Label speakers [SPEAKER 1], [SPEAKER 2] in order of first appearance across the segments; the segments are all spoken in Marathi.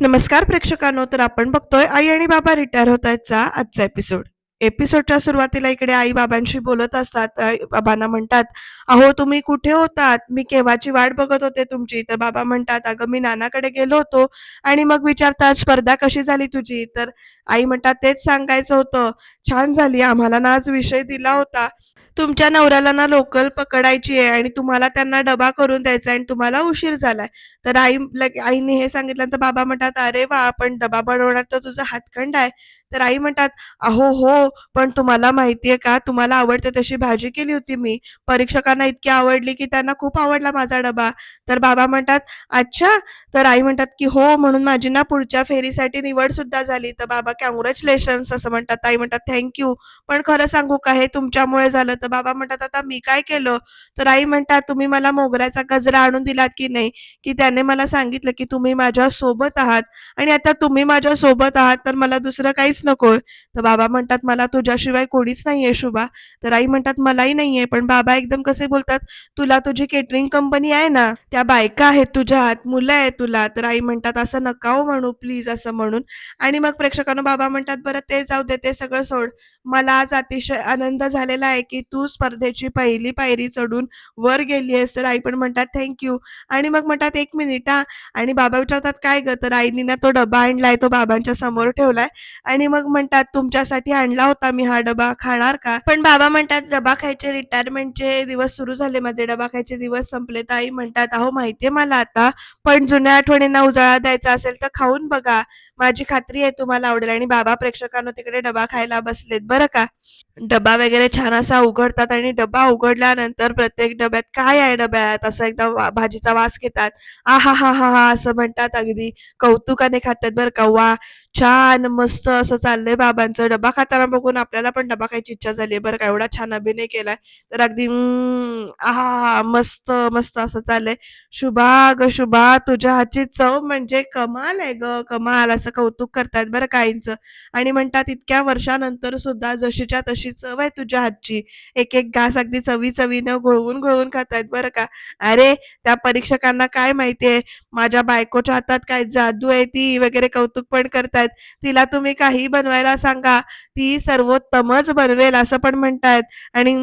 [SPEAKER 1] नमस्कार प्रेक्षकांनो तर आपण बघतोय आई आणि बाबा रिटायर होत आहेतचा आजचा एपिसोड एपिसोडच्या सुरुवातीला इकडे आई बाबांशी बोलत असतात आई बाबांना म्हणतात अहो तुम्ही कुठे होतात? मी केव्हाची वाट बघत होते तुमची? तर बाबा म्हणतात अगं मी नानाकडे गेलो होतो आणि मग विचारतात स्पर्धा कशी झाली तुझी? तर आई म्हणतात तेच सांगायचं होतं. छान झाली. आम्हाला ना आज विषय दिला होता. तुमच्या नवऱ्याला ना लोकल पकडायची आहे आणि तुम्हाला त्यांना डबा करून द्यायचा आहे आणि तुम्हाला उशीर झालाय. तर आई आईने हे सांगितल्यानंतर बाबा म्हणतात अरे वा आपण डबा बनवणार तर तुझा हातखंड आहे. तर आई म्हणतात अहो हो पण तुम्हाला माहितीये का? तुम्हाला आवडते तशी भाजी केली होती मी. परीक्षकांना इतकी आवडली की त्यांना खूप आवडला माझा डबा. तर बाबा म्हणतात अच्छा. तर आई म्हणतात की हो म्हणून माझी ना पुढच्या फेरीसाठी निवड सुद्धा झाली. तर बाबा कॉंग्रॅच्युलेशन्स असं म्हणतात. आई म्हणतात थँक्यू पण खरं सांगू का हे तुमच्यामुळे झालं. तर बाबा म्हणतात आता मी काय केलं? तर आई म्हणतात तुम्ही मला मोगऱ्याचा गजरा आणून दिलात की नाही? की त्याने मला सांगितलं की तुम्ही माझ्या सोबत आहात आणि आता तुम्ही माझ्या सोबत आहात तर मला दुसरं काही काहीच नकोय. तर बाबा म्हणतात मला तुझ्याशिवाय कोणीच नाहीये शुभा. तर आई म्हणतात मलाही नाहीये. पण बाबा एकदम कसे बोलतात तुला तुझी केटरिंग कंपनी आहे ना त्या बायका आहेत तुझ्यात मुलं आहे तुला. तर आई म्हणतात असं नका हो म्हणू प्लीज असं म्हणून. आणि मग प्रेक्षकांना बाबा म्हणतात बरं ते जाऊ दे ते सगळं सोड. मला आज अतिशय आनंद झालेला आहे की तू स्पर्धेची पहिली पायरी चढून वर गेली आहेस. तर आई पण म्हणतात थँक्यू आणि मग म्हणतात एक मिनिट हा. आणि बाबा विचारतात काय ग? तर आईनी ना तो डबा आणलाय तो बाबांच्या समोर ठेवलाय. आणि मग म्हणतात तुमच्यासाठी आणला होता मी हा डबा खाणार का? पण बाबा म्हणतात डबा खायचे रिटायरमेंटचे दिवस सुरू झाले माझे डबा खायचे दिवस संपले. तर आई म्हणतात अहो माहितीये मला आता पण जुन्या आठवणींना उजाळा द्यायचा असेल तर खाऊन बघा. माझी खात्री आहे तुम्हाला आवडेल. आणि बाबा प्रेक्षकांना तिकडे डबा खायला बसलेत. बरं का? डबा वगैरे छान असा उघडतात आणि डबा उघडल्यानंतर प्रत्येक डब्यात काय आहे डब्यात? असं एकदा भाजीचा वास घेतात. आ हा हा हा हा असं म्हणतात अगदी. कौतुकाने खातात बरं का. वा छान मस्त असं चाललंय बाबांचं. डबा खाताना बघून आपल्याला पण डबा खायची इच्छा झाली बरं का? एवढा छान अभिनय केलाय. तर अगदी आहा मस्त मस्त असं चाललंय. शुभा ग शुभा तुझ्या हाची चव म्हणजे कमाल आहे ग. कमाल असं कौतुक करतात बरं काहींचं. आणि म्हणतात इतक्या वर्षानंतर सुद्धा जशीच्या तशी चव आहे तुझ्या हातची एक एक घास अगदी चवी चवीनं घोळवून घोळवून खातायत बरं का? अरे त्या परीक्षकांना काय माहितीये? माझ्या बायकोच्या हातात काय जादू आहे ती वगैरे कौतुक पण करतायत. तिला तुम्ही काही बनवायला सांगा. ती सर्वोत्तमच बनवेल असं पण म्हणतायत. आणि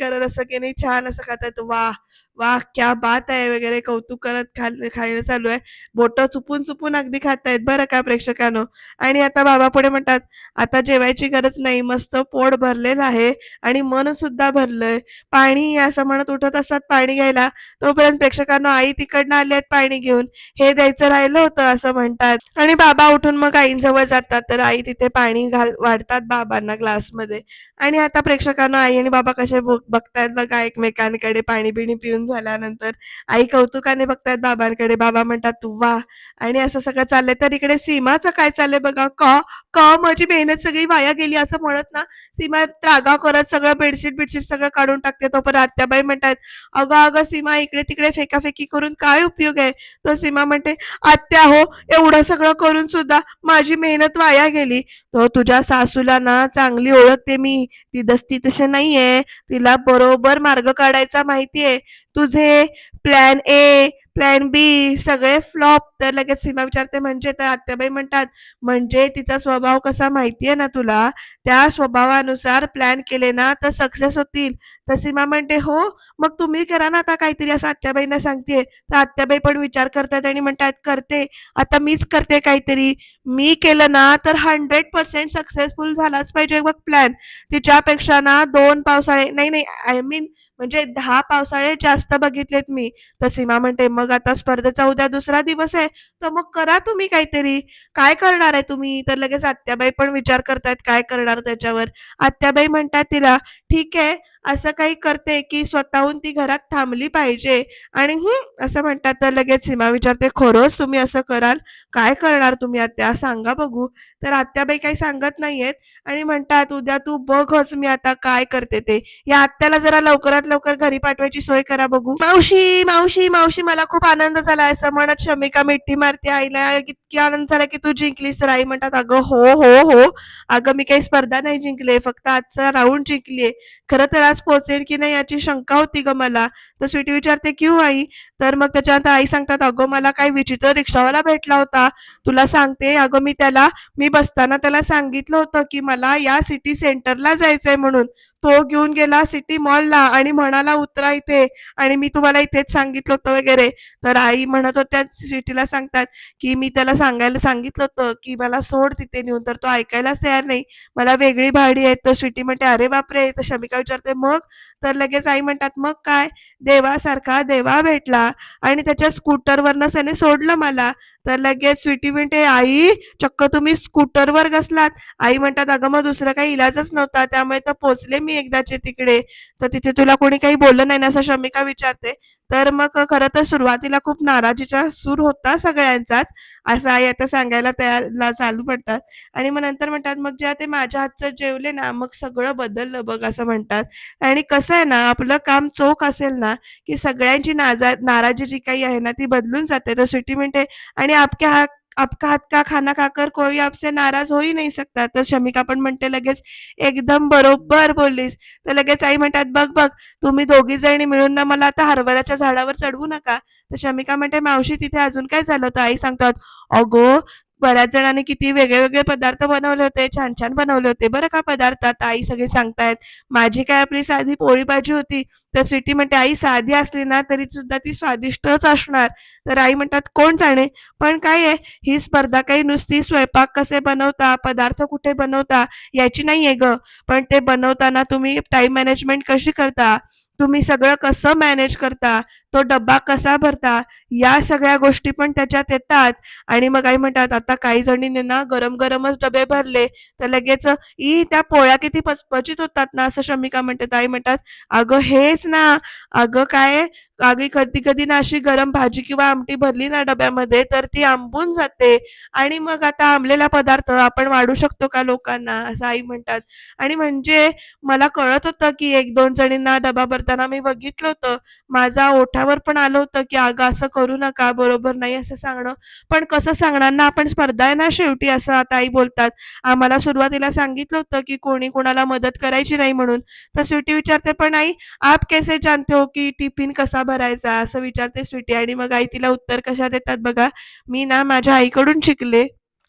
[SPEAKER 1] करत असं की नाही छान असं खातात वाह वाह क्या बात आहे वगैरे कौतुक करत खा खायला चालू आहे. बोटं चुपून चुपून अगदी खातायत बरं का? प्रेक्षकांनो. आणि आता बाबा पुढे म्हणतात आता जेवायची गरज नाही मस्त पोट भरलेलं आहे आणि मन सुद्धा भरलंय. पाणी असं म्हणत उठत असतात पाणी घ्यायला. तोपर्यंत प्रेक्षकांना आई तिकडनं आली आहेत पाणी घेऊन. हे द्यायचं राहिलं होतं असं म्हणतात. आणि बाबा उठून मग आईंजवळ जातात. तर आई तिथे पाणी घाल वाढतात बाबांना ग्लासमध्ये आणि आता प्रेक्षकांना आई आणि बाबा कसे बघतायत बघा एकमेकांकडे पाणी बिणी पिऊन झाल्यानंतर. आई कौतुकाने बघतायत बाबांकडे. बाबा म्हणतात तू वा. आणि असं सगळं चाललंय. तर इकडे सीमाचं काय चाललंय बघा. का का माझी मेहनत सगळी वाया गेली असं म्हणत ना? सीमा त्रागा करत सगळं बेडशीट बेडशीट सगळं काढून टाकते. तो पण आत्याबाई म्हणतात अगं अगं सीमा इकडे तिकडे फेकाफेकी करून काय उपयोग आहे? तो सीमा म्हणते आत्या हो एवढं सगळं करून सुद्धा माझी मेहनत वाया गेली. तो तुझ्या सासूला ना चांगली ओळखते मी. ती दस्ती तशी नाहीये. तिला बरोबर मार्ग काढायचा माहितीये. तुझे प्लॅन ए प्लॅन बी सगळे फ्लॉप तर लगेच सीमा विचारते म्हणजे? तर आत्याबाई म्हणतात म्हणजे तिचा स्वभाव कसा माहितीये ना तुला? त्या स्वभावानुसार प्लॅन केले ना तर सक्सेस होतील. तर सीमा म्हणते हो मग तुम्ही करा ना आता काहीतरी असं आत्याबाईंना सांगते. तर आत्याबाई पण विचार करतात आणि म्हणतात करते. आता मीच करते काहीतरी. मी केलं ना तर हंड्रेड पर्सेंट सक्सेसफुल झालाच पाहिजे बघ प्लॅन तिच्यापेक्षा ना दोन पावसाळे नाही नाही आय मीन म्हणजे दहा पावसाळे जास्त बघितलेत मी. तर सीमा म्हणते मग आता स्पर्धेचा उद्या दुसरा दिवस आहे तर मग करा तुम्ही काहीतरी. काय करणार आहे तुम्ही? तर लगेच आत्याबाई पण विचार करतायत काय करणार त्याच्यावर? आत्याबाई म्हणतात तिला ठीक आहे असं काही करते की स्वतःहून ती घरात थांबली पाहिजे. आणि असं म्हणतात तर लगेच सीमा विचारते खरंच तुम्ही असं कराल? काय करणार तुम्ही आता सांगा बघू. तर आत्याबाई काही सांगत नाहीयेत आणि म्हणतात उद्या तू बघच मी आता काय करते ते. या आत्याला जरा लवकरात लवकर घरी पाठवायची सोय करा बघू. मावशी मावशी मावशी मला खूप आनंद झाला. असं म्हणत शमिका मिठी मारते आईला. इतकी आनंद झाला की तू जिंकलीस तर. आई म्हणतात अगं हो हो हो. अगं मी काही स्पर्धा नाही जिंकले फक्त आजचा राऊंड जिंकलीये खरं तर आज पोहोचेल की नाही याची शंका होती ग मला. तर स्वीटी विचारते क्यू आई? तर मग त्याच्यानंतर आई सांगतात अगं मला काही विचित्र रिक्षावाला भेटला होता. तुला सांगते अगं मी त्याला मी बसताना त्याला सांगितलं होतं की मला या सिटी सेंटरला जायचंय म्हणून. तो घेऊन गेला सिटी मॉलला आणि म्हणाला उतरा इथे. आणि मी तुम्हाला इथेच सांगितलं होतं वगैरे. तर आई म्हणत होत्या सिटीला सांगतात की मी त्याला सांगायला सांगितलं होतं की मला सोड तिथे नेऊन. तर तो ऐकायलाच तयार नाही. मला वेगळी भाडी आहे. तर स्वीटी म्हणते अरे बापरे. तर शमिका विचारते मग? तर लगेच आई म्हणतात मग काय? देवासारखा देवा भेटला आणि त्याच्या स्कूटरवरनं त्याने सोडलं मला. तर लगेच स्वीटी म्हणते आई चक्क तुम्ही स्कूटरवर बसलात आई म्हणतात अगं मग दुसरं काही इलाजच नव्हता त्यामुळे तर पोचले मी एकदाचे तिकडे. तर तिथे तुला कोणी काही बोललं नाही ना? असं शमिका विचारते. तर मग खरं तर सुरुवातीला खूप नाराजीचा सूर होता सगळ्यांचाच असं आई आता सांगायला तयारला चालू पडतात आणि मग नंतर म्हणतात मग जेव्हा ते माझ्या हातचं जेवले ना मग सगळं बदललं बघ असं म्हणतात. आणि कसं आहे ना आपलं काम चोख असेल ना की सगळ्यांची नाजा नाराजी जी काही आहे ना ती बदलून जाते. तर स्वीटी म्हणते आणि आपके हा आपका हात का खाना खाकर कोई आपसे नाराज हो ही नाही सकता। तर शमिका पण म्हणते लगेच एकदम बरोबर बोललीस. तर लगेच आई म्हणतात बघ बघ तुम्ही दोघी जणी मिळून ना मला आता हरभऱ्याच्या झाडावर चढवू नका. तर शमिका म्हणते मावशी तिथे अजून काय झालं? होतं आई सांगतात अगो बऱ्याच जणांनी किती वेगळे वेगळे पदार्थ बनवले होते छान छान बनवले होते. बरं का पदार्थ? आता आई सगळे सांगतायत माझी काय आपली साधी पोळी भाजी होती तर स्वीटी म्हणते आई साधी असली ना तरी सुद्धा ती स्वादिष्टच असणार. तर आई म्हणतात कोण जाणे? पण काय आहे ही स्पर्धा काही नुसती स्वयंपाक कसे बनवता पदार्थ कुठे बनवता याची नाहीये ग. पण ते बनवताना तुम्ही टाइम मॅनेजमेंट कशी करता? तुम्ही सगळं कसं मॅनेज करता? तो डब्बा कसा भरता या सगळ्या गोष्टी पण त्याच्यात येतात. आणि मग आई म्हणतात आता काही जणींनी ना गरम गरमच डबे भरले तर लगेच ई त्या पोळ्या किती पचपचित होतात ना असं शमिका म्हणते आई म्हणतात अगं हेच ना. अगं काय? अगं कधी कधी ना अशी गरम भाजी किंवा आमटी भरली ना डब्यामध्ये तर ती आंबून जाते. आणि मग आता आंबलेला पदार्थ आपण वाढू शकतो का लोकांना? असं आई म्हणतात. आणि म्हणजे मला कळत होतं की एक दोन जणींना डबा भरताना मी बघितलं होतं. माझा ओठावर पण आलं होतं की अगं असं करू नका बरोबर नाही असं सांगणं. पण कसं सांगणार ना आपण स्पर्धा आहे ना शेवटी असं आता आई बोलतात. आम्हाला सुरुवातीला सांगितलं होतं की कोणी कोणाला मदत करायची नाही म्हणून. तर स्वीटी विचारते पण आई आप कैसे जानते हो की टिफिन कसा भरायचा? असं विचारते स्वीटी. आणि मग आई तिला उत्तर कशा देतात बघा. मी ना माझ्या आईकडून शिकले.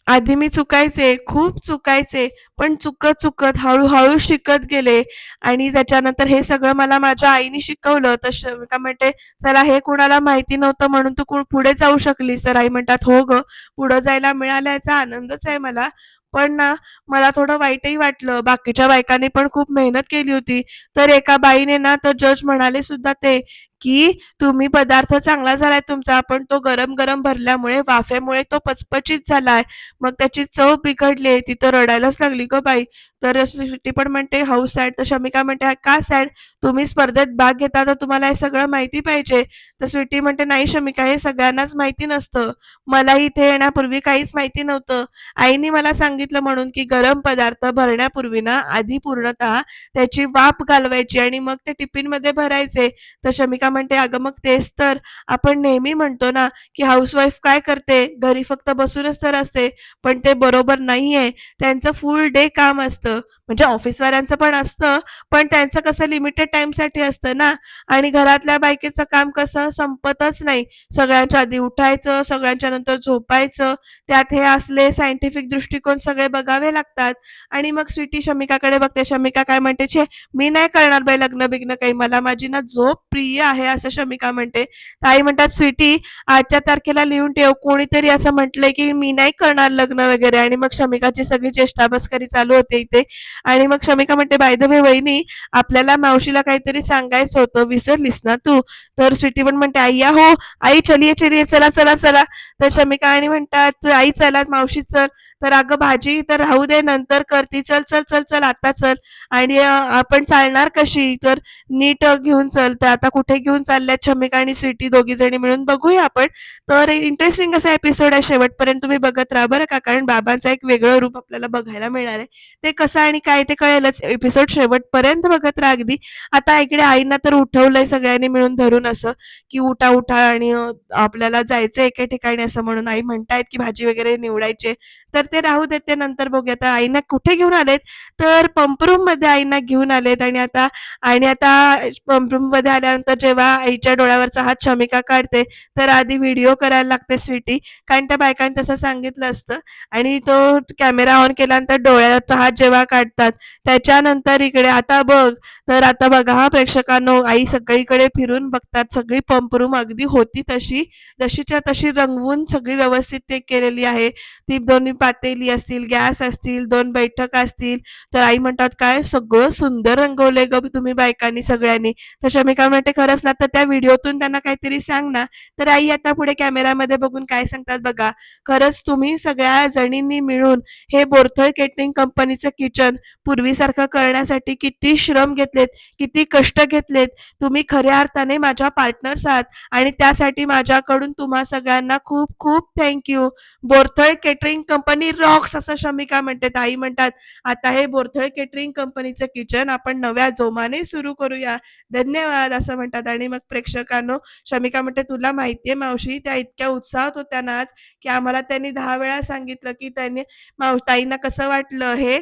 [SPEAKER 1] आधी मी चुकायचे खूप चुकायचे पण चुकत चुकत हळूहळू शिकत गेले. आणि त्याच्यानंतर हे सगळं मला माझ्या आईने शिकवलं. तसं का म्हणते चला हे कुणाला माहिती नव्हतं म्हणून तू पुढे जाऊ शकलीस. तर आई म्हणतात हो ग पुढे जायला मिळाला याचा आनंदच आहे मला. पण ना मला थोडं वाईटही वाटलं. बाकीच्या बायकांनी पण खूप मेहनत केली होती. तर एका बाईने ना तर जज म्हणाले सुद्धा ते की तुम्ही पदार्थ चांगला झालाय तुमचा पण तो गरम गरम भरल्यामुळे वाफेमुळे तो पचपचित झालाय. मग त्याची चव बिघडली ती तर रडायलाच लागली ग बाई. तर सुट्टी पण म्हणते हाऊ सॅड. तर शमिका म्हणते का सॅड? तुम्ही स्पर्धेत भाग घेता तर तुम्हाला हे सगळं माहिती पाहिजे. तर स्वीटी म्हणते नाही शमिका हे सगळ्यांनाच माहिती नसतं. मला इथे येण्यापूर्वी काहीच माहिती नव्हतं. आईने मला सांगितलं म्हणून की गरम पदार्थ भरण्यापूर्वी ना आधी पूर्णतः त्याची वाफ घालवायची आणि मग ते टिफिनमध्ये भरायचे. तर शमिका म्हणते अगं मग तेच तर. आपण नेहमी म्हणतो ना की हाऊसवाईफ काय करते? घरी फक्त बसूनच तर असते. पण ते बरोबर नाहीये. त्यांचं फुल डे काम असतं. म्हणजे ऑफिसवाल्यांचं पण असतं पण त्यांचं कसं लिमिटेड टाइमसाठी असतं ना? आणि घरातल्या बायकेचं काम कसं? संपतच नाही. सगळ्यांच्या आधी उठायचं सगळ्यांच्या नंतर झोपायचं. त्यात हे असले सायंटिफिक दृष्टिकोन सगळे बघावे लागतात. आणि मग स्वीटी शमिकाकडे बघते. शमिका काय म्हणते छे मी नाही करणार बाई लग्न बिग्न काही. मला माझी ना झोप प्रिय आहे असं शमिका म्हणते. ताई म्हणतात स्वीटी आजच्या तारखेला लिहून ठेव. कोणीतरी असं म्हटलंय की मी नाही करणार लग्न वगैरे. आणि मग शमिकाची सगळी चेष्टाबस्करी चालू होते इथे. आणि मग शमिका म्हणते बाय द वे वहिनी आपल्याला मावशीला काहीतरी सांगायचं होतं विसरलीस ना तू? तर स्वीटी पण म्हणते आईया हो आई चलिये चलिये चला चला चला. तर शमिका आणि म्हणतात आई चला मावशी चल. तर अगं भाजी तर राहू दे नंतर करती. चल चल चल चल आता चल. आणि आपण चालणार कशी? तर नीट घेऊन चल. तर आता कुठे घेऊन चालल्यात छमिका आणि स्वीटी दोघी जणी मिळून? बघूया आपण. तर इंटरेस्टिंग असा एपिसोड आहे शेवटपर्यंत तुम्ही बघत राहा बरं का? कारण बाबांचा एक वेगळं रूप आपल्याला बघायला मिळणार आहे. ते कसं आणि काय ते कळेलच. एपिसोड शेवटपर्यंत बघत राहा अगदी. आता इकडे आईंना तर उठवलंय सगळ्यांनी मिळून धरून असं की उठा उठा आणि आपल्याला जायचं एका ठिकाणी असं म्हणून. आई म्हणतायत की भाजी वगैरे निवडायचे तर ते राहू देते नंतर बघूया. तर आईना कुठे घेऊन आलेत? तर पंपरूममध्ये आईना घेऊन आलेत आणि आता आणि आता पंपरूममध्ये आल्यानंतर जेव्हा आईच्या डोळ्यावरचा हात शमिका काढते तर आधी व्हिडिओ करायला लागते स्वीटी कारण त्या बायकांनी तसं सांगितलं असतं. आणि तो कॅमेरा ऑन केल्यानंतर डोळ्याचा हात जेव्हा काढतात त्याच्यानंतर इकडे आता बघ. तर आता बघा हा प्रेक्षकांनो आई सगळीकडे फिरून बघतात. सगळी पंपरूम अगदी होती तशी जशीच्या तशी रंगवून सगळी व्यवस्थित ते केलेली आहे. ती दोन्ही पातेली असतील गॅस असतील दोन बैठक असतील तर आई म्हणतात काय सगळं सुंदर रंगवलंय ग तुम्ही बायकांनी सगळ्यांनी. तशा मी काय म्हणते खरंच ना तर त्या व्हिडिओतून त्यांना काहीतरी सांग ना. तर आई आता पुढे कॅमेरामध्ये बघून काय सांगतात बघा खरंच तुम्ही सगळ्या जणींनी मिळून हे बोरथळ केटरिंग कंपनीचं किचन पूर्वीसारखं करण्यासाठी किती श्रम घेतलेत किती कष्ट घेतलेत. तुम्ही खऱ्या अर्थाने माझ्या पार्टनर्स आहात आणि त्यासाठी माझ्याकडून तुम्हा सगळ्यांना खूप खूप thank you. Borthal catering company rocks असं शमिका म्हणते आई म्हणतात आता हे बोरथळ केटरिंग कंपनीचं किचन आपण नव्या जोमाने सुरू करूया. धन्यवाद असं म्हणतात. आणि मग प्रेक्षकांनो शमिका म्हणते तुला माहितीये मावशी त्या इतक्या उत्साहात होत्या ना आज की आम्हाला त्यांनी दहा वेळा सांगितलं की त्यांनी माव ताईंना कसं वाटलं हे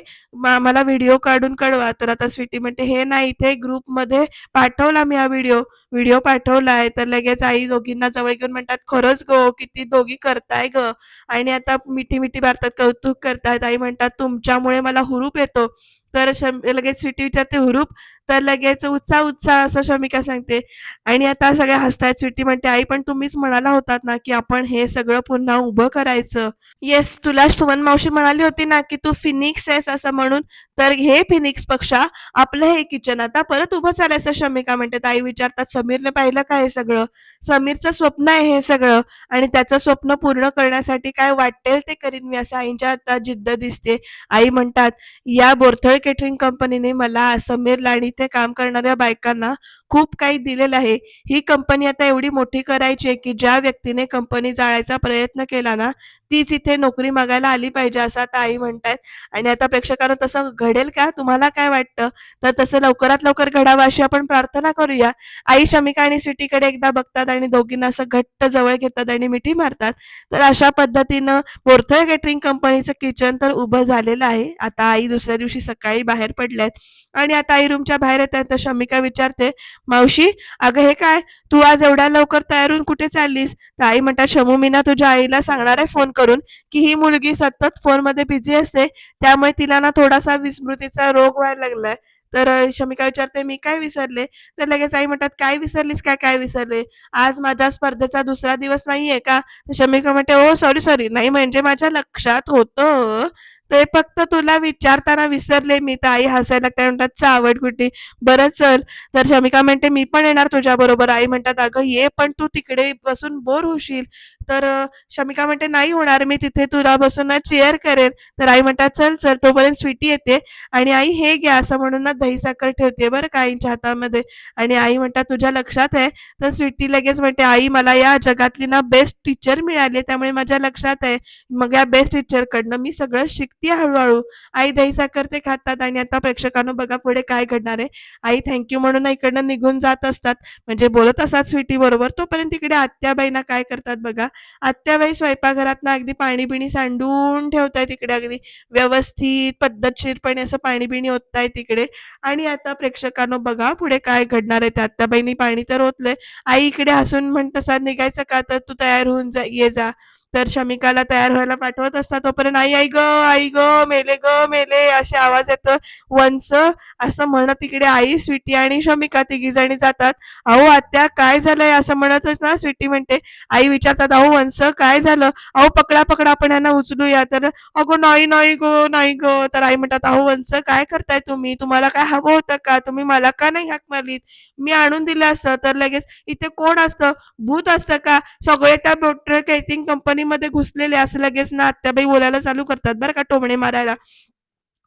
[SPEAKER 1] आम्हाला व्हिडिओ काढून कळवा. तर आता स्वीटी म्हणते हे नाही इथे ग्रुपमध्ये पाठवला मी हा व्हिडिओ व्हिडिओ पाठवलाय. तर लगेच आई दोघींना जवळ घेऊन म्हणतात खरंच ग किती दोघी करताय ग. आणि आता मिठी मिठी भारतात कौतुक करतात. आई म्हणतात तुमच्यामुळे मला हुरूप येतो. तर लगेच स्वीटी विचारते हुरूप तर लगेच उत्साह उत्साह असं शमिका सांगते. आणि आता सगळ्या हसतायत स्वीटी म्हणते आई पण तुम्हीच म्हणाला होतात ना की आपण हे सगळं पुन्हा उभं करायचं. येस तुला सुमन मावशी म्हणाली होती ना की तू फिनिक्स आहेस असं म्हणून तर हे फिनिक्स पक्षा आपलं हे किचन आता परत उभं चालायचं शमिका म्हणते. आई विचारतात समीरने पाहिलं का हे सगळं? समीरचं स्वप्न आहे हे सगळं. आणि त्याचं स्वप्न पूर्ण करण्यासाठी काय वाटेल ते करीन मी असं आईच्या आता जिद्द दिसते. आई म्हणतात या बोरथळ केटरिंग कंपनीने मला समीरला आणि इथे काम करणाऱ्या बायकांना खूप काही दिलेलं आहे. ही कंपनी आता एवढी मोठी करायची आहे की ज्या व्यक्तीने कंपनी जाळायचा प्रयत्न केला ना तीच इथे नोकरी मागायला आली पाहिजे असं आता आई म्हणतायत. आणि आता प्रेक्षकांना तसं घडेल का? तुम्हाला काय वाटतं? तर तसं लवकरात लवकर घडावं अशी आपण प्रार्थना करूया. आई शमिका आणि स्वीटीकडे एकदा बघतात आणि दोघींना असं घट्ट जवळ घेतात आणि मिठी मारतात. तर अशा पद्धतीनं बोरथळ केटरिंग कंपनीचं किचन तर उभं झालेलं आहे. आता आई दुसऱ्या दिवशी सकाळी बाहेर पडल्यात. आणि आता आई रूमच्या बाहेर येतात. तर शमिका विचारते मावशी अगं हे काय? तू आज एवढ्या लवकर तयार होऊन कुठे चाललीस? तर आई म्हणतात शमू मी ना तुझ्या आईला सांगणार आहे फोन करून की ही मुलगी सतत फोनमध्ये बिझी असते. त्यामुळे तिला ना थोडासा विस्मृतीचा रोग व्हायला लागलाय. तर शमिका विचारते मी काय विसरले? तर लगेच आई म्हणतात काय विसरलीस काय काय विसरले? आज माझ्या स्पर्धेचा दुसरा दिवस नाहीये का? शमिका म्हणते ओ सॉरी सॉरी नाही म्हणजे माझ्या लक्षात होतं. ते फक्त तुला विचारताना विसरले मी तर आई हसायला लागते म्हणतात आवड कुठे बरं चल. तर शमिका म्हणते मी पण येणार तुझ्या बरोबर. आई म्हणतात अगं ये पण तू तिकडे बसून बोर होशील. तर शमिका म्हणते नाही होणार मी तिथे तुला बसून ना चेअर करेन. तर आई म्हणतात चल चल तोपर्यंत स्वीटी येते आणि आई हे घ्या असं म्हणून ना दही साखर ठेवते बरं का आईच्या हातामध्ये. आणि आई म्हणतात तुझ्या लक्षात आहे? तर स्वीटी लगेच म्हणते आई मला या जगातली ना बेस्ट टीचर मिळाली त्यामुळे माझ्या लक्षात आहे. मग या बेस्ट टीचरकडनं मी सगळं शिकते हळूहळू. आई दही साखर ते खातात आणि आता प्रेक्षकांनो बघा पुढे काय घडणार आहे. आई थँक्यू म्हणून इकडनं निघून जात असतात. म्हणजे बोलत असतात स्वीटी बरोबर. तोपर्यंत तिकडे आत्याबाईंना काय करतात बघा? आत्याबाई स्वयंपाकघरात ना अगदी पाणी बिणी सांडून ठेवताय तिकडे अगदी व्यवस्थित पद्धतशीरपणे असं पाणी बिणी आहे तिकडे. आणि आता प्रेक्षकांनो बघा पुढे काय घडणार आहे ते. आत्याबाईंनी पाणी तर ओतलंय. आई इकडे हसून म्हणत असतात निघायचं का? तर तू तयार होऊन जा ये जा. तर शमिकाला तयार व्हायला पाठवत असतात. तोपर्यंत आई आई ग आई ग मेले ग मेले असे आवाज येतो. वंस असं म्हणत तिकडे आई स्वीटी आणि शमिका तिघी जणी जातात. अहो आत्या काय झालंय? असं म्हणतच ना स्वीटी म्हणते. आई विचारतात अहो वंस काय झालं? अहो पकडा पकडा आपण यांना उचलूया. तर अगो नाही नाही गो नाही गो. तर आई म्हणतात अहो वंस काय करताय तुम्ही? तुम्हाला काय हवं होतं का? तुम्ही मला का नाही हाक मारलीत? मी आणून दिलं असतं. तर लगेच इथे कोण असतं? भूत असतं का? सगळे त्या बोटर केटिंग कंपनीमध्ये घुसलेले असं लगेच ना आत्याबाई बोलायला चालू करतात बरं का टोमणे मारायला.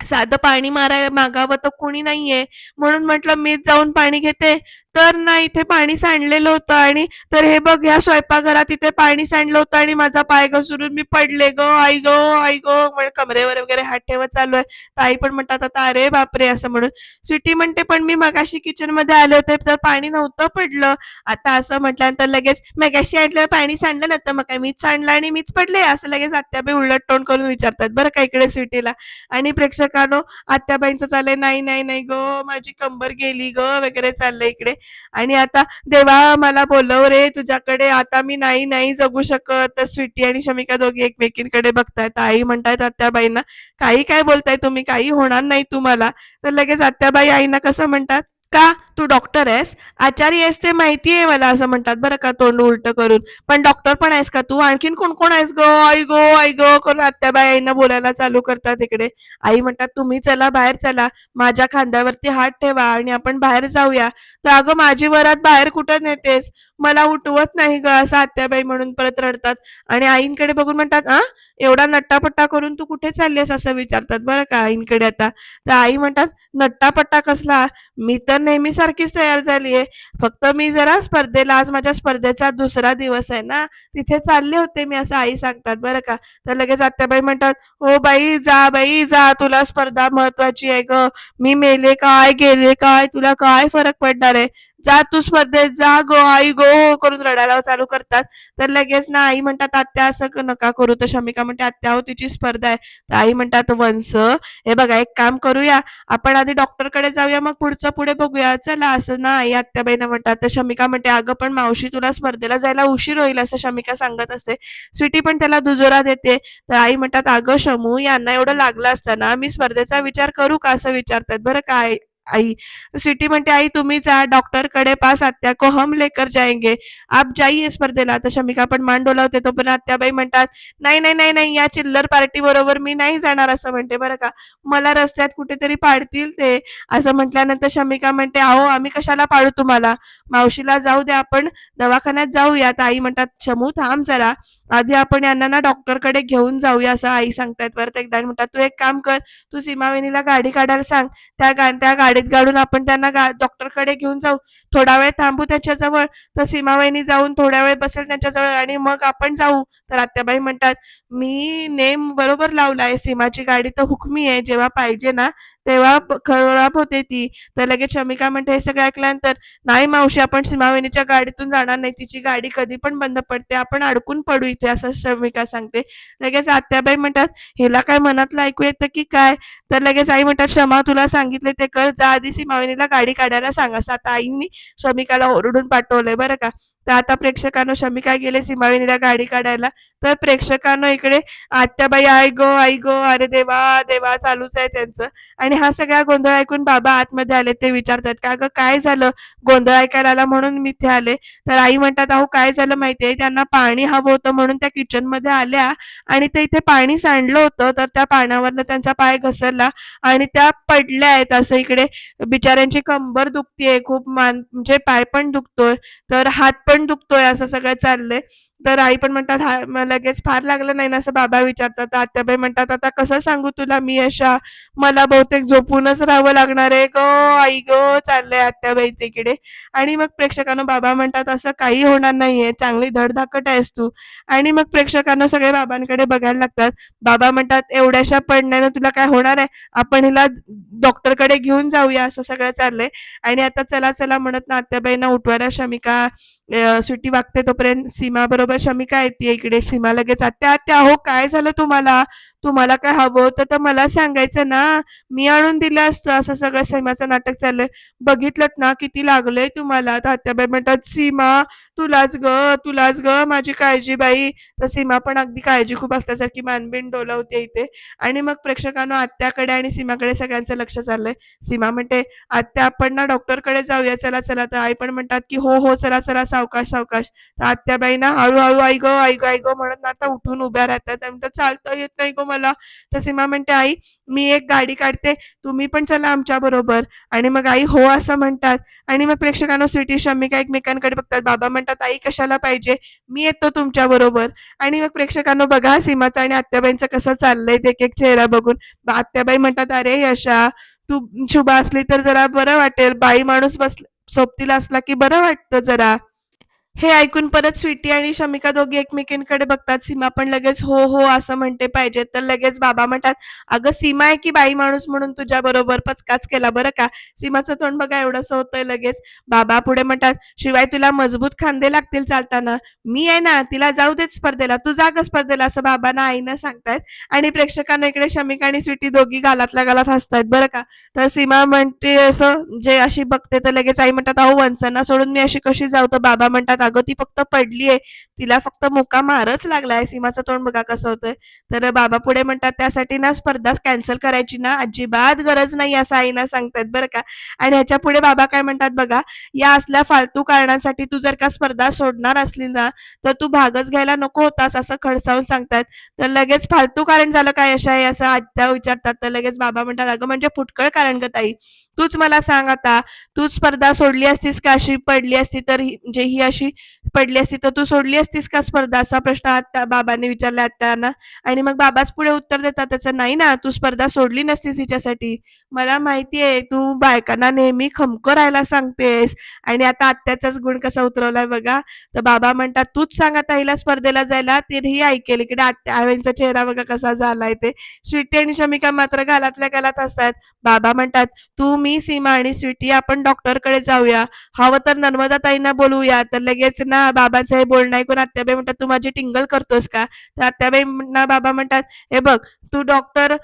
[SPEAKER 1] साधं पाणी मारायला मागावं तर कोणी नाहीये. म्हणून म्हटलं मीच जाऊन पाणी घेते. तर ना इथे पाणी सांडलेलं होतं आणि तर हे बघ ह्या स्वयंपाकघरात इथे पाणी सांडलं होतं आणि माझा पाय घसरून मी पडले ग. आई गो आई गो. म्हणजे कमरेवर वगैरे हात ठेवत चालू आहे. ताई पण म्हणतात आता अरे बापरे असं म्हणून. स्वीटी म्हणते पण मी मगाशी किचनमध्ये आले होते तर पाणी नव्हतं पडलं. आता असं म्हटल्यानंतर लगेच मगाशी आणलं पाणी सांडलं नव्हतं. मग काय मीच सांडलं आणि मीच पडले? असं लगेच आत्याबाई उलट तोंड करून विचारतात. बरं का इकडे स्वीटीला? आणि प्रेक्षकांनो आत्याबाईंचं चाललंय नाही नाही नाही ग. माझी कंबर गेली ग वगैरे चाललंय इकडे. आणि आता देवा मला बोलव रे तुझ्याकडे. आता मी नाही नाही जगू शकत. तर स्वीटी आणि शमिका दोघी एकमेकींकडे बघतायत. आई म्हणतायत आत्याबाईंना काही काय बोलताय तुम्ही? काही होणार नाही तुम्हाला. तर लगेच आत्याबाई आईना कसं म्हणतात? का? तू डॉक्टर आहेस आचारी आहेस ते माहिती आहे मला असं म्हणतात बरं का तोंड उलट करून. पण डॉक्टर पण आहेस का तू? आणखीन कोण कोण आहेस गो? आई गो आई गो करून आत्याबाई आईना बोलायला चालू करतात इकडे आई म्हणतात तुम्ही चला बाहेर चला. माझ्या खांद्यावरती हात ठेवा आणि आपण बाहेर जाऊया. तर अगं माझी वरात बाहेर कुठं नेतेस? मला उठवत नाही ग असं आत्याबाई म्हणून परत रडतात. आणि आईंकडे बघून म्हणतात आ? एवढा नट्टापट्टा करून तू कुठे चाललीस? असं विचारतात बरं का आईंकडे आता. तर आई म्हणतात नट्टापट्टा कसला? मी तर नेहमी सारखीच तयार झालीये फक्त मी जरा स्पर्धेला आज माझ्या स्पर्धेचा दुसरा दिवस आहे ना तिथे चालले होते मी असं आई सांगतात. बरं का? तर लगेच आत्याबाई म्हणतात हो बाई जा बाई जा तुला स्पर्धा महत्वाची आहे ग. मी मेले काय गेले काय तुला काय फरक पडणार आहे? जा तू स्पर्धेत जा गो आई गो हो, हो करून रडायला चालू करतात. तर लगेच ना आई म्हणतात आत्या असं नका करू. तर शमिका म्हणते आत्या हो तिची स्पर्धा आहे. तर आई म्हणतात वंस हे बघा एक काम करूया. आपण आधी डॉक्टरकडे जाऊया मग पुढचं पुढे बघूया. चला असं ना आई आत्याबाईनं म्हणतात. तर शमिका म्हणते अगं पण मावशी तुला स्पर्धेला जायला उशीर होईल असं शमिका सांगत असते. स्वीटी पण त्याला दुजोरा देते. तर आई म्हणतात अगं शमू यांना एवढं लागलं असताना मी स्पर्धेचा विचार करू का? असं विचारतात. बरं काय आई सिटी म्हणते आई तुम्ही जा डॉक्टरकडे पास आत्या को हम लेकर जाएंगे आप जाइए स्पर्धेला. तर शमिका पण मान डोलावते तो पण आत्याबाई म्हणतात नाही नाही नाही नाही या चिल्लर पार्टी बरोबर मी नाही जाणार असं म्हणते बरं का? मला रस्त्यात कुठेतरी पाडतील ते. असं म्हटल्यानंतर शमिका म्हणते अहो आम्ही कशाला पाडू तुम्हाला? मावशीला जाऊ द्या आपण दवाखान्यात जाऊया. तर आई म्हणतात शमू थांब जरा. आधी आपण यांना ना डॉक्टरकडे घेऊन जाऊया असं आई सांगतायत. परत एकदा म्हणतात तू एक काम कर तू सीमावेणीला गाडी काढायला सांग. त्या गा त्या गाडीत गाडून आपण त्यांना डॉक्टरकडे घेऊन जाऊ. थोडा वेळ थांबू त्याच्याजवळ. तर सीमाबाईनी जाऊन थोड्या वेळ बसेल त्यांच्याजवळ आणि मग आपण जाऊ. तर आत्याबाई म्हणतात मी नेम बरोबर लावलाय सीमाची गाडी तर हुकमी आहे जेव्हा पाहिजे ना तेव्हा प- खराब होते ती. तर लगेच शमिका म्हणते हे सगळं ऐकल्यानंतर नाही मावशी आपण सीमावेणीच्या गाडीतून जाणार नाही. तिची गाडी कधी पण बंद पडते. आपण अडकून पडू इथे असं शमिका सांगते. लगेच आत्याबाई म्हणतात हिला काय मनातलं ऐकू येतं की काय? तर लगेच आई म्हणतात क्षमा तुला सांगितले ते कर. जा आधी सीमावेणीला गाडी काढायला सांग. असं आता आईनी शमिकाला ओरडून पाठवलंय बरं का. तर आता प्रेक्षकांनो शमिका गेले सीमाविनीला गाडी काढायला. तर प्रेक्षकांनो इकडे आत्याबाई आई गो आई गो अरे देवा देवा चालूच आहे त्यांचं. आणि हा सगळा गोंधळ ऐकून बाबा आतमध्ये आले ते विचारतात का ग काय झालं? गोंधळ ऐकायला आला म्हणून मी इथे आले. तर आई म्हणतात अहो काय झालं माहितीये त्यांना पाणी हवं होतं म्हणून त्या किचनमध्ये आल्या आणि ते इथे पाणी सांडलं होतं तर त्या पाण्यावरनं त्यांचा पाय घसरला आणि त्या पडल्या आहेत असं इकडे. बिचाऱ्यांची कंबर दुखतीये खूप मान म्हणजे पाय पण दुखतोय. तर हात पण दुखतोय असं सगळं चाललंय. तर आई पण म्हणतात लगेच फार लागलं नाही ना असं बाबा विचारतात. आत्याबाई म्हणतात आता कसं सांगू तुला मी अशा? मला बहुतेक झोपूनच राहावं लागणार आहे गो आई गो चाललंय आत्याबाईचे इकडे. आणि मग प्रेक्षकांना बाबा म्हणतात असं काही होणार नाहीये चांगली धडधाकट आहेस तू. आणि मग प्रेक्षकांना सगळे बाबांकडे बघायला लागतात. बाबा म्हणतात एवढ्याशा पडण्यानं तुला काय होणार आहे? आपण हिला डॉक्टरकडे घेऊन जाऊया असं सगळं चाललंय. आणि आता चला चला म्हणत ना आत्याबाईंना उठवायला शमिका सुट्टी वागते तोपर्यंत सीमा बरोबर शमिका येते इकडे? सीमा लगेच आत्या आत्या हो काय झालं तुम्हाला? तुम्हाला काय हवं होतं तर मला सांगायचं ना. मी आणून दिलं असतं. असं सगळं सीमाचं नाटक चाललंय. बघितलं ना किती लागलंय तुम्हाला. तर आत्याबाई म्हणतात सीमा तुलाच ग तुलाच ग माझी काळजी बाई. तर सीमा पण अगदी काळजी खूप असल्यासारखी मानबिन डोलवते इथे. आणि मग प्रेक्षकांनो आत्याकडे आणि सीमाकडे सगळ्यांचं लक्ष चाललंय. सीमा म्हणते आत्या आपण ना डॉक्टरकडे जाऊया. चला चला. तर आई पण म्हणतात की हो हो चला चला सावकाश सावकाश. तर आत्याबाई ना हळूहळू आई गो आई गो आई गो म्हणत ना आता उठून उभ्या राहतात. म्हणतात चालता येत नाही गो मला. तर सीमा म्हणते आई मी एक गाडी काढते तुम्ही पण चला आमच्या बरोबर. आणि मग आई हो असं म्हणतात. आणि मग प्रेक्षकांना स्वीटी शमिका एकमेकांकडे बघतात. बाबा म्हणतात आई कशाला पाहिजे? मी येतो तुमच्या बरोबर. आणि मग प्रेक्षकांना बघा सीमाचं आणि आत्याबाईंचं कसं चाललंय ते एक एक चेहरा बघून. आत्याबाई म्हणतात अरे यशा तू शुभा असली तर जरा बरं वाटेल. बाई माणूस बस सोबतीला असला की बरं वाटतं जरा. हे ऐकून परत स्वीटी आणि शमिका दोघी एकमेकींकडे बघतात. सीमा पण लगेच हो हो असं म्हणते पाहिजे तर लगेच बाबा म्हणतात अगं सीमा आहे की बाई माणूस म्हणून तुझ्या बरोबर पचकाच केला बरं का? सीमाचं तोंड बघा एवढंसं होतंय लगेच. बाबा पुढे म्हणतात शिवाय तुला मजबूत खांदे लागतील चालताना. मी आहे ना तिला जाऊ देत स्पर्धेला तू जाग स्पर्धेला असं बाबांना आईनं सांगतायत. आणि प्रेक्षकांना इकडे शमिका आणि स्वीटी दोघी गालातल्या गालात हसतायत बरं का? तर सीमा म्हणते असं जे अशी बघते तर लगेच आई म्हणतात अहो वंचना सोडून मी अशी कशी जाऊ? तर बाबा म्हणतात अगं ती फक्त पडलीये. तिला फक्त मुका मारच लागलाय. सीमाचं तोंड बघा कसं होतंय. तर बाबा पुढे म्हणतात त्यासाठी ना स्पर्धा कॅन्सल करायची ना अजिबात गरज नाही असं आईना सांगतात बरं का. आणि ह्याच्या पुढे बाबा काय म्हणतात बघा या असल्या फालतू कारणांसाठी तू जर का स्पर्धा सोडणार असली ना तर तू भागच घ्यायला नको होतास असं खडसावून सांगतात तर लगेच फालतू कारण झालं काय अशा आहे असं आत्या विचारतात. तर लगेच बाबा म्हणतात अगं म्हणजे फुटकळ कारण ग ताई. तूच मला सांग आता तू स्पर्धा सोडली असतीस का? अशी पडली असती तर ही- म्हणजे ही अशी पडली असती तर तू सोडली असतीस का स्पर्धा? असा प्रश्न आता बाबांनी विचारला आत्यांना आणि मग बाबाच पुढे उत्तर देतात. त्याचं नाही ना तू स्पर्धा सोडली नसतीस हिच्यासाठी. मला माहितीये तू बायकांना नेहमी खमकं राहायला सांगतेस. आणि आता आत्याचाच गुण कसा उतरवलाय बघा. तर बाबा म्हणतात तूच सांग आता हिला स्पर्धेला जायला. तिनेही ऐकेल इकडे आत्या आवेंचा चेहरा बघा कसा झालाय ते. स्वीटी आणि शमिका मात्र घालातल्या घालात असतात बाबा म्हणतात तू मी सीमा आणि स्वीटी आपण डॉक्टरकडे जाऊया. हवं तर नर्मदा ताईंना बोलूया. तर लगेच ना बाबांचं हे बोलणं ऐकून आत्याबाई म्हणतात तू माझी टिंगल करतोस का? तर आत्याबाई ना बाबा म्हणतात हे बघ तू डॉक्टर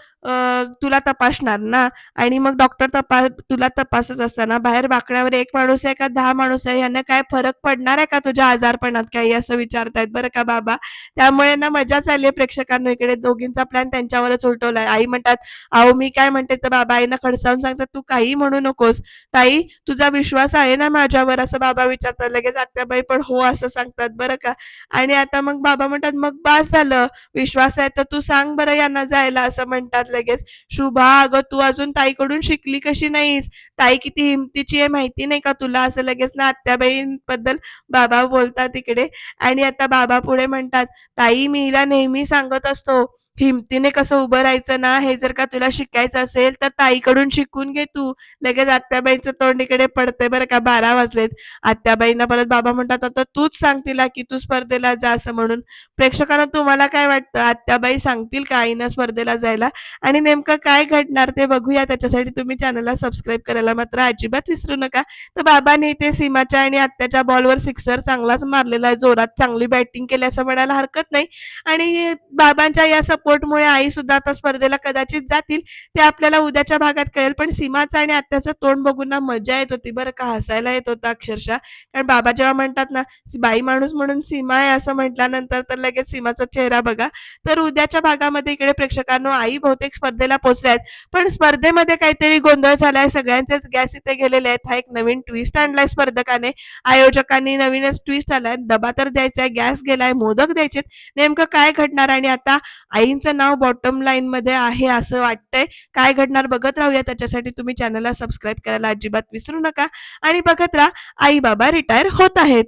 [SPEAKER 1] तुला तपासणार ना. आणि मग डॉक्टर तपास तुला तपासत असताना बाहेर बाकड्यावर एक माणूस आहे का दहा माणूस आहे? यांना काय फरक पडणार आहे का तुझ्या आजारपणात काही? असं विचारतायत बरं का बाबा? त्यामुळे ना मजाच आली प्रेक्षकांना इकडे. दोघींचा प्लॅन त्यांच्यावरच उलटवलाय. आई म्हणतात अहो मी काय म्हणते तर बाबा आईना खडसावून सांगतात तू काही म्हणू नकोस. ताई तुझा विश्वास आहे ना माझ्यावर? असं बाबा विचारतात. लगेच आत्याबाई पण हो असं सांगतात बरं का? आणि आता मग बाबा म्हणतात मग बास झालं. विश्वास आहे तर तू सांग बरं यांना जायला असं म्हणतात लगेच. शुभा अगं तू अजून ताईकडून शिकली कशी नाहीस? ताई किती हिमतीची आहे माहिती नाही का तुला? असं लगेच ना आत्याबाईंबद्दल बाबा बोलतात इकडे. आणि आता बाबा पुढे म्हणतात ताई मी हिला नेहमी सांगत असतो हिमतीने कसं उभं राहायचं ना हे जर का तुला शिकायचं असेल तर ताईकडून शिकून घे तू. लगेच आत्याबाईंचं तोंड इकडे पडतंय बरं का बारा वाजलेत. आत्याबाईंना परत बाबा म्हणतात आता तूच सांग तिला की तू स्पर्धेला जा असं म्हणून. प्रेक्षकांना तुम्हाला काय वाटतं? आत्याबाई सांगतील का आईनं स्पर्धेला जायला? आणि नेमकं काय घडणार ते बघूया. त्याच्यासाठी तुम्ही चॅनलला सबस्क्राईब करायला मात्र अजिबात विसरू नका. तर बाबांनी ते सीमाच्या आणि आत्याच्या बॉलवर सिक्सर चांगलाच मारलेला आहे. जोरात चांगली बॅटिंग केली असं म्हणायला हरकत नाही. आणि बाबांच्या या सपोर्टमुळे आई सुद्धा आता स्पर्धेला कदाचित जातील ते आपल्याला उद्याच्या भागात कळेल. पण सीमाचं आणि आत्याचं तोंड बघून ना मजा येत होती बरं का हसायला येत होता अक्षरशः. कारण बाबा जेव्हा म्हणतात ना बाई माणूस म्हणून सीमा आहे असं म्हटल्यानंतर तर लगेच सीमाचा चेहरा बघा. तर उद्याच्या भागामध्ये इकडे प्रेक्षकांनो आई बहुतेक स्पर्धेला पोहोचल्या आहेत. पण स्पर्धेमध्ये काहीतरी गोंधळ झालाय सगळ्यांचेच गॅस इथे गेलेले आहेत. हा एक नवीन ट्विस्ट आणलाय स्पर्धकाने. आयोजकांनी नवीनच ट्विस्ट आलाय. डबा तर द्यायचा आहे गॅस गेलाय मोदक द्यायचे नेमकं काय घडणार? आणि आता आई दोघींचं नाव बॉटम लाईन मध्ये आहे असं वाटतंय. काय घडणार बघत राहूया. त्याच्यासाठी तुम्ही चॅनलला सबस्क्राईब करायला अजिबात विसरू नका. आणि बघत राहा आई बाबा रिटायर होत आहेत.